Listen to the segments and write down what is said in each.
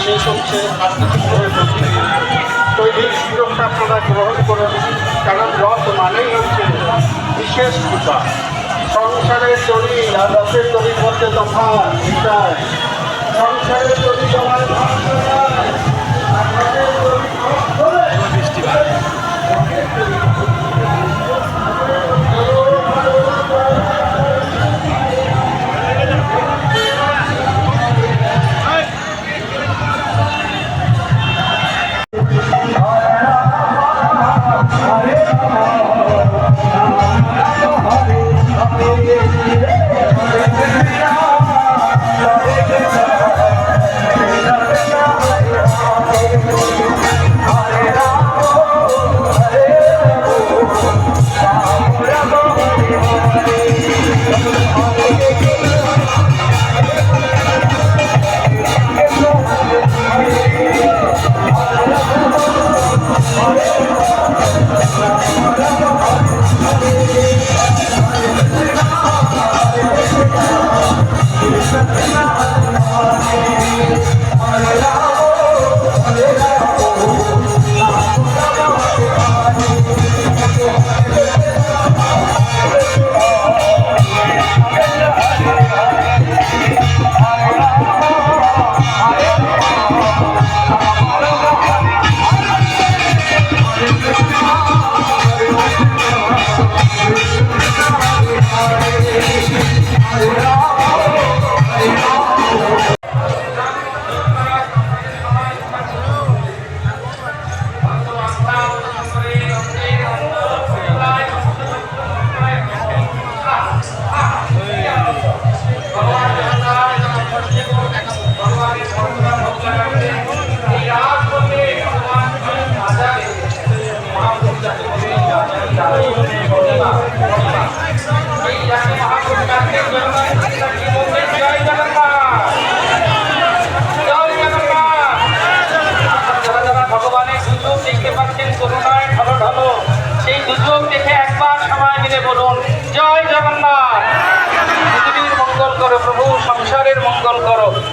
শেষ হচ্ছে তো এই সুযোগটা আপনারা গ্রহণ করুন, কারণ রথ মানেই হচ্ছে বিশেষ কৃপা সংসারের তরি আর রথের তরির মধ্যে তফাৎ সংসারের তরি জমায়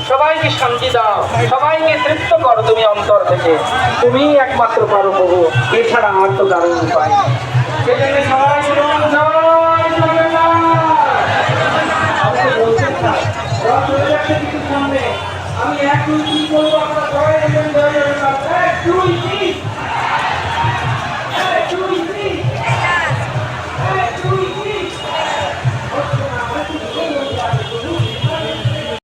সবাইকে শান্তি দাও সবাইকে তৃপ্ত করো তুমি অন্তর থেকে তুমি একমাত্র পারো প্রভু। এছাড়া আমার তো দারুণ উপায় সেজন্য সবাই